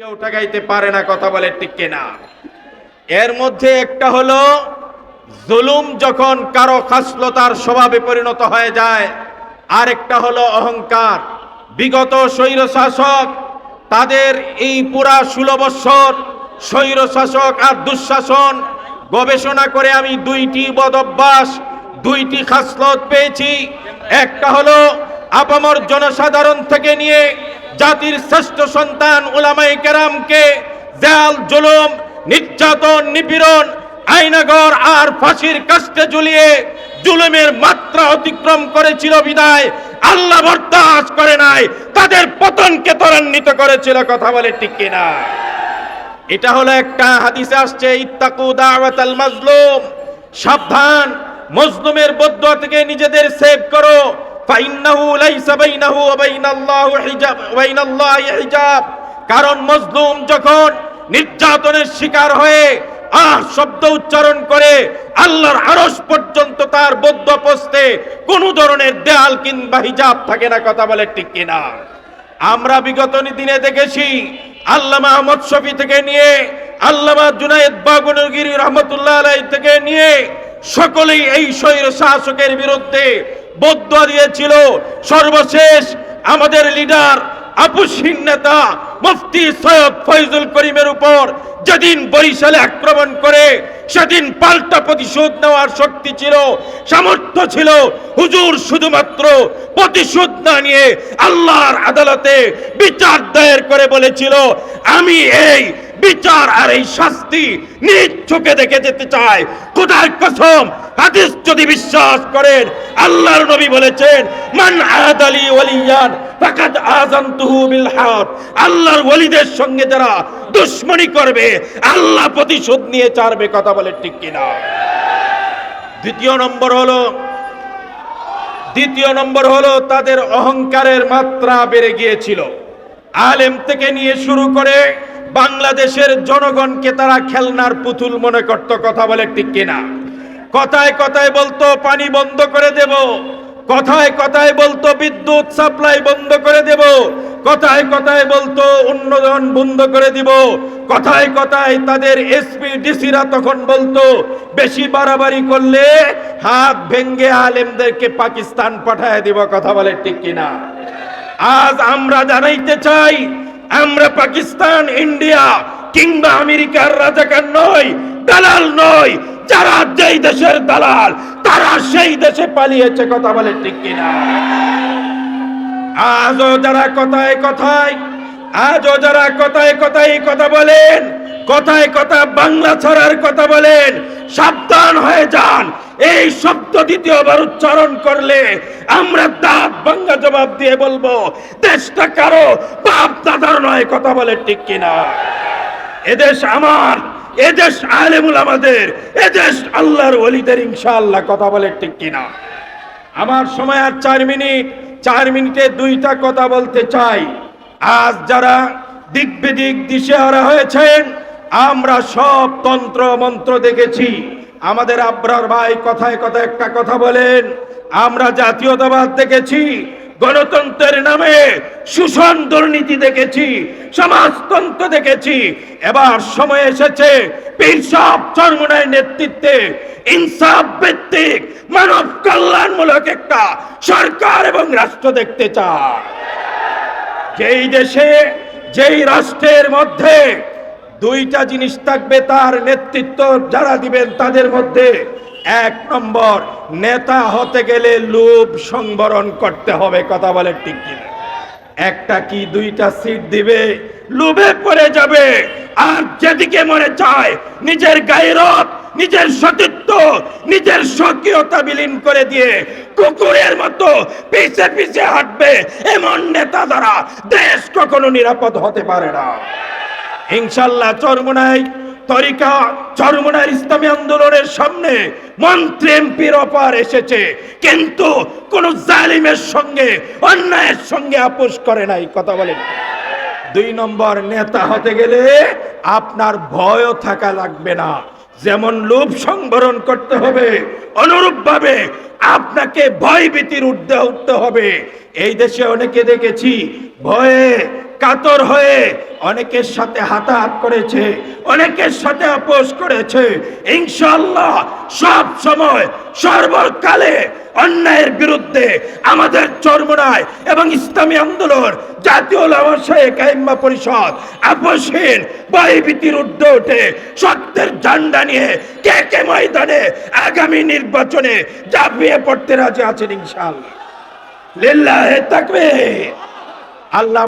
কেউ ঠেকাইতে পারে না, কথা বলে ঠিক না এর মধ্যে একটা হলো, জুলুম যখন কারও খাসলতার স্বভাবে পরিণত হয়ে যায় আর একটা হলো অহংকার। বিগত স্বৈর শাসক তাদের এই পুরা ষোলো বৎসর স্বৈর শাসক আর দুঃশাসন, গবেষণা করে আমি দুইটি বদ অভ্যাস, দুইটি খাসলত পেয়েছি। একটা হলো, আপামর জনসাধারণ থেকে নিয়ে জাতির শ্রেষ্ঠ সন্তান ওলামাই কেরামকে দেয়াল জুলুম, নির্যাতন, নিপীড়ন, আইনাগর আর ফাঁসির কাস্টে ঝুলিয়ে জুলুমের মাত্রা অতিক্রম করেছিল বিদায়। আল্লাহ বরদাস্ত করে নাই, তাদের পতনকে ত্বরান্বিত করেছিল, কথা বলে ঠিক কিনা। এটা হলো একটা হাদিসে আসছে, ইত্তাকু দাওয়াতাল মাজলুম, সাবধান, মজলুমের বদুয়া থেকে নিজেদের সেভ করো। ওয়া বাইনাল্লাহু হিজাব, ওয়া বাইনাল্লাহি হিজাব। কারণ মজলুম যখন নির্যাতনের শিকার হয়ে আহ শব্দ উচ্চারণ করে, আল্লাহর আরশ পর্যন্ত তার বদ্ধ পৌঁছতে কোনো ধরনের দেয়াল কিংবা হিজাব থাকে না, কথা বলে ঠিক কিনা? আমরা বিগত দিনে দেখেছি, আল্লামা আহমদ শফি থেকে নিয়ে, আল্লামা জুনায়েদ বাগুনগিরি রহমতুল্লাহ আলাই থেকে নিয়ে, সকলেই এই স্বৈর শাসকের বিরুদ্ধে বদ্ধ দিয়েছিল। সর্বশেষ আমাদের লিডার আপুসীন নেতা মুফতি সৈয়দ ফয়জুল করিমের উপর যেদিন বরিশালে আক্রমণ করে, সেদিন পাল্টা প্রতিশোধ নেওয়ার শক্তি ছিল, সামর্থ্য ছিল। হুজুর শুধুমাত্র প্রতিশোধ না নিয়ে আল্লাহর আদালতে বিচার দায়ের করে বলেছিল, আমি এই বিচার আর এই শাস্তি নিজ চোখে দেখে যেতে চাই খোদার কসম, হাদিস যদি বিশ্বাস করেন, আল্লাহর নবী বলেছেন, মান আদালি ওয়ালিয়ান ফাকাদ আযানতুহু বিল হাত আল্লাহর ওলিদের সঙ্গে যারা দুশমনি করবে, আল্লাহ প্রতিশোধ নিয়ে চারবে কথা বলে ঠিক কিনা। দ্বিতীয় নম্বর হলো, দ্বিতীয় নম্বর হলো, তাদের অহংকারের মাত্রা বেড়ে গিয়েছিল। আলেম থেকে নিয়ে শুরু করে বাংলাদেশের জনগণকে তারা খেলনার পুতুল মনে করত, কথা বলে ঠিক কিনা? কথায় কথায় বলতো, পানি বন্ধ করে দেব। কথায় কথায় বলতো, বিদ্যুৎ সাপ্লাই বন্ধ করে দেব। কথায় কথায় বলতো, উন্নয়ন বন্ধ করে দিব। কথায় কথায় তাদের এসপি ডিসিরা তখন বলতো, বেশি বাড়াবাড়ি করলে হাত ভেঙ্গে আলেমদেরকে পাকিস্তান পাঠায় দিব, কথা বলে ঠিক কিনা? আজ আমরা জানাইতে চাই আমরা পাকিস্তান, ইন্ডিয়া কিংবা আমেরিকার রাজাকার নয় দালাল নয় যারা যেই দেশের দালাল, তারা সেই দেশে পালিয়েছে, কথা বলে ঠিক কিনা? আজও যারা কথায় কথায়, আজও যারা কথায় কথায় কথা বলেন, কথায় কথা বাংলা ছাড়ার কথা বলেন, সাবধান হয়ে যান এই শব্দ দ্বিতীয়বার উচ্চারণ করলে আমরা দাঁত ভাঙ্গা জবাব দিয়ে বলব, দেশটা কারও বাপ দাদার নয়, কথা বলে ঠিক কিনা? এদেশ আমার, এদেশ আলেমুল আমাদের, এদেশ আল্লাহর ওলিদের ইনশাআল্লাহ, কথা বলে ঠিক কিনা? আমার সময় আর চার মিনিট, চার মিনিটে দুইটা কথা বলতে চাই। আজ যারা দিক দিশেহারা হয়েছেন, আমরা সব তন্ত্র মন্ত্র দেখেছি। আমাদের আব্রার ভাই কথায় কথায় একটা কথা বলেন, আমরা জাতীয়তাবাদ দেখেছি, গণতন্ত্রের নামে শোষণ দুর্নীতি দেখেছি, সমাজতন্ত্র দেখেছি, এবার সময় এসেছে পীর সাহ চরমুনায় নেতৃত্বে ইনসাফ ভিত্তিক, মানব কল্যাণমূলক একটা সরকার এবং রাষ্ট্র দেখতে চায় যেই দেশে, যেই রাষ্ট্রের মধ্যে দুইটা জিনিস থাকবে তার নেতৃত্ব যারা দিবেন তাদের মধ্যে। এক নম্বর, নেতা হতে গেলে লোভ সংবরণ করতে হবে, কথা বলে ঠিক কিনা। একটা কি দুইটা সিট দিবে? লোভে পড়ে যাবে। আর যেদিকে মনে চায়, নিজের গায়রত, নিজের সতীত্ব, নিজের স্বকীয়তা বিলীন করে দিয়ে কুকুরের মতো পিছে পিছে হাঁটবে এমন নেতা দ্বারা দেশ কখনো নিরাপদ হতে পারে না। ইনশাল্লাহ চরমুনাই তরিকা চরমুনার ইসলামী আন্দোলনের সামনে মন্ত্রী এমপির অপার এসেছে, কিন্তু কোন জালিমের সঙ্গে, অন্যায়ের সঙ্গে আপোষ করে নাই, কথা বলেন। দুই নম্বর নেতা হতে গেলে আপনার ভয়ও থাকা লাগবে না। যেমন লোভ সংবরণ করতে হবে অনুরূপ ভাবে আপনাকে ভয় ভীতির উর্ধে উঠতে হবে। এই দেশে অনেকে দেখেছি, ভয়ে কাতর হয়ে অনেকের সাথে হাতাহাত করেছে, অনেকের সাথে আপোষ করেছে। ইনশাল্লাহ সব সময় সর্বকালে অন্যায়ের বিরুদ্ধে আমাদের চরমনায় এবং ইসলামী আন্দোলন, জাতীয় লামাশাহে কাইম্মা পরিষদ, আপোষহীন বহিভীতির ঊর্ধ্বে ওঠে সত্যের ঝান্ডা নিয়ে কে কে ময়দানে আগামী নির্বাচনে ঝাঁপিয়ে পড়তে রাজি আছেন ইনশাল্লাহ লিল্লাহে তাকবীর। আল্লাহ